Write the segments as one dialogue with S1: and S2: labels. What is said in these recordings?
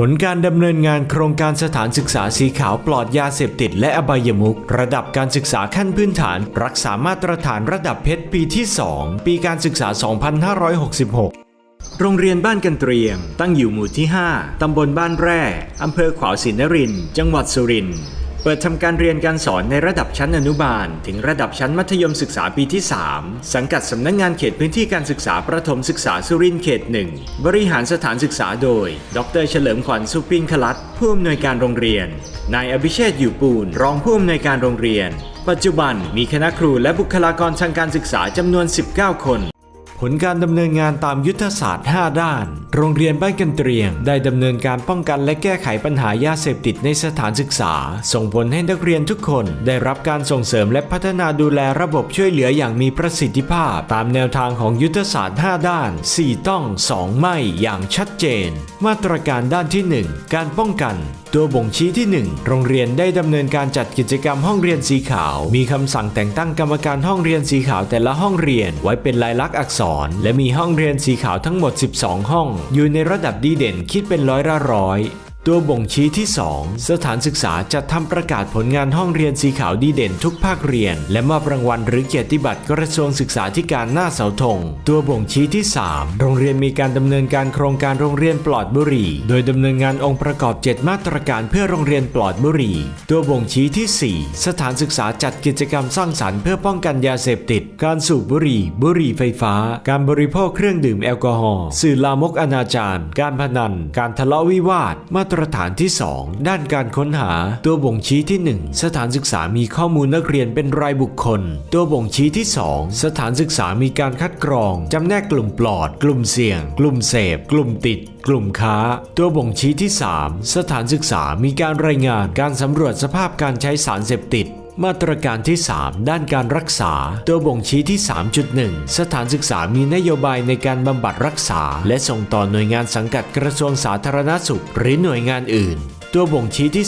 S1: ผลการดำเนินงานโครงการสถานศึกษาสีขาวปลอดยาเสพติดและอบายมุขระดับการศึกษาขั้นพื้นฐาน รักษามาตรฐานระดับเพชรปีที่ 2 ปีการศึกษา 2566โรงเรียนบ้านกันเตรียม ตั้งอยู่หมู่ที่ 5 ตำบลบ้านแร่ อำเภอขวาวศินนริน จังหวัดสุรินทร์ เปิดทำการเรียนการสอนในระดับชั้นอนุบาล ถึงระดับชั้นมัธยมศึกษาปีที่ 3 สังกัดสำนักงงานเขตพื้นที่การศึกษาประถมศึกษาสุรินทร์เขต1บริหารสถานศึกษาโดย ดรเฉลิมขวัญสุปิงคลัตผู้อำนวยการโรงเรียน นายอภิเชษอยู่ปูน รองผู้อำนวยการโรงเรียน ปัจจุบันมีคณะครูและบุคลากรทางการศึกษาจำนวน 19 คน ผลการดำเนินงานตามยุทธศาสตร์ 5 ด้าน โรงเรียนบ้านกันเตรียง ได้ดำเนินการป้องกันและแก้ไขปัญหายาเสพติดในสถานศึกษา ส่งผลให้นักเรียนทุกคน ได้รับการส่งเสริมและพัฒนาดูแลระบบช่วยเหลืออย่างมีประสิทธิภาพ ตามแนวทางของยุทธศาสตร์ 5 ด้าน 4 ต้อง 2 ไม่อย่างชัดเจน มาตรการด้านที่ 1 การป้องกัน ตัวบ่งชี้ที่ 1 โรงเรียนได้ดำเนินการจัดกิจกรรมห้องเรียนสีขาว มีคำสั่งแต่งตั้งกรรมการห้องเรียนสีขาวแต่ละห้องเรียน ไว้เป็นลายลักษณ์อักษร และมีห้องเรียนสีขาวทั้งหมด 12 ห้อง อยู่ในระดับดีเด่นคิดเป็นร้อยละร้อย ตัวบ่งชี้ที่ 2 สถานศึกษาจะทำประกาศผลงานห้องเรียนสีขาวดีเด่นทุกภาคเรียน และมอบรางวัลหรือเกียรติบัตรกระทรวงศึกษาธิการหน้าเสาธง ตัวบ่งชี้ที่ 3 โรงเรียนมีการดำเนินการโครงการโรงเรียนปลอดบุหรี่ โดยดำเนินงานองค์ประกอบ 7 มาตรการเพื่อโรงเรียนปลอดบุหรี่ ตัวบ่งชี้ที่ 4 สถานศึกษาจัดกิจกรรมสร้างสรรค์เพื่อป้องกันยาเสพติด การสูบบุหรี่ บุหรี่ไฟฟ้า การบริโภคเครื่องดื่มแอลกอฮอล์สื่อลามกอนาจารการพนัน การทะเลาะวิวาทมาตรฐานที่ 2 ด้านการค้นหา ตัวบ่งชี้ที่ 1 สถานศึกษามีข้อมูลนักเรียนเป็นรายบุคคล ตัวบ่งชี้ที่ 2 สถานศึกษามีการคัดกรองจำแนกกลุ่มปลอด กลุ่มเสี่ยง กลุ่มเสพ กลุ่มติดกลุ่มค้า ตัวบ่งชี้ที่ 3 สถานศึกษามีการรายงานการสำรวจสภาพการใช้สารเสพติด มาตรการที่ 3 ด้านการรักษา ตัวบ่งชี้ที่ 3.1 สถานศึกษามีนโยบายในการบำบัดรักษา และส่งต่อหน่วยงานสังกัดกระทรวงสาธารณสุข หรือหน่วยงานอื่น ตัวบ่งชี้ที่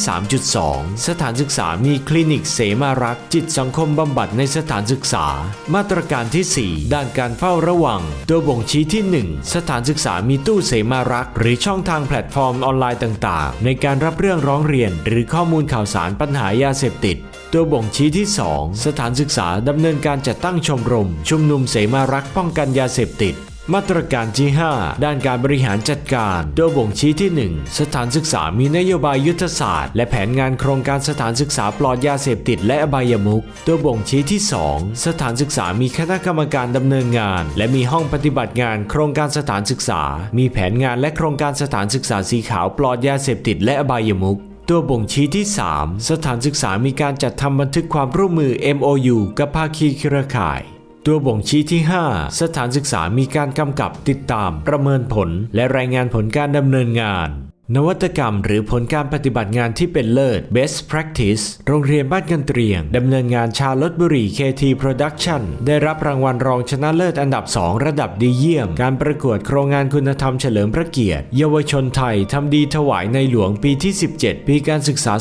S1: 3.2 สถานศึกษามีคลินิกเสมารักษ์จิตสังคมบำบัดในสถานศึกษา มาตรการที่ 4 ด้านการเฝ้าระวัง ตัวบ่งชี้ที่ 1 สถานศึกษามีตู้เสมารักษ์หรือช่องทางแพลตฟอร์มออนไลน์ต่าง ๆ ในการรับเรื่องร้องเรียน หรือข้อมูลข่าวสารปัญหายาเสพติดตัวบ่งชี้ที่ 2 สถานศึกษาดำเนินการจัดตั้งชมรม ชุมนุมเสมารักษ์ป้องกันยาเสพติด มาตรการที่ 5 ด้านการบริหารจัดการตัวบ่งชี้ที่ 1 สถานศึกษามีนโยบายยุทธศาสตร์ และแผนงานโครงการสถานศึกษาปลอดยาเสพติดและอบายมุขตัวบ่งชี้ที่ 2 สถานศึกษามีคณะกรรมการดำเนินงาน และมีห้องปฏิบัติงานโครงการสถานศึกษา มีแผนงานและโครงการสถานศึกษาสีขาวปลอดยาเสพติดและอบายมุขตัวบ่งชี้ที่ 3 สถานศึกษามีการจัดทำบันทึกความร่วมมือ MOU กับภาคีเครือข่าย ตัวบ่งชี้ที่ 5 สถานศึกษามีการกำกับติดตามประเมินผล และรายงานผลการดำเนินงาน นวัตกรรมหรือผลการปฏิบัติงานที่เป็นเลิศ Best Practice โรงเรียนบ้านกันเตรียง ดำเนินงานชาลดบุรี KT Production ได้รับรางวัลรองชนะเลิศอันดับ 2 ระดับดีเยี่ยม การประกวดโครงงานคุณธรรมเฉลิมพระเกียรติ เยาวชนไทย ทำดีถวายในหลวงปีที่ 17 ปีการศึกษา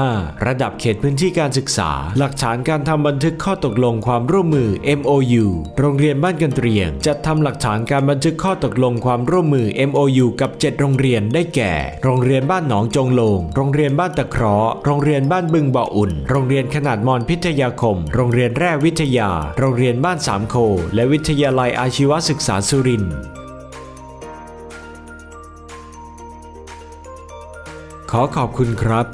S1: 2565 ระดับเขตพื้นที่การศึกษา หลักฐานการทำบันทึกข้อตกลงความร่วมมือ MOU โรงเรียนบ้านกันเตรียง จัดทำหลักฐานการบันทึกข้อตกลงความร่วมมือ MOU กับ 7 โรงเรียนได้แก่ โรงเรียนบ้านหนองจงโลง โรงเรียนบ้านตะเคราะห์โรงเรียนบ้านบึงบ่ออุ่น โรงเรียนขนาดมอนพิทยาคม โรงเรียนแร่วิทยา โรงเรียนบ้านสามโค และวิทยาลัยอาชีวศึกษาสุรินทร์ขอขอบคุณครับ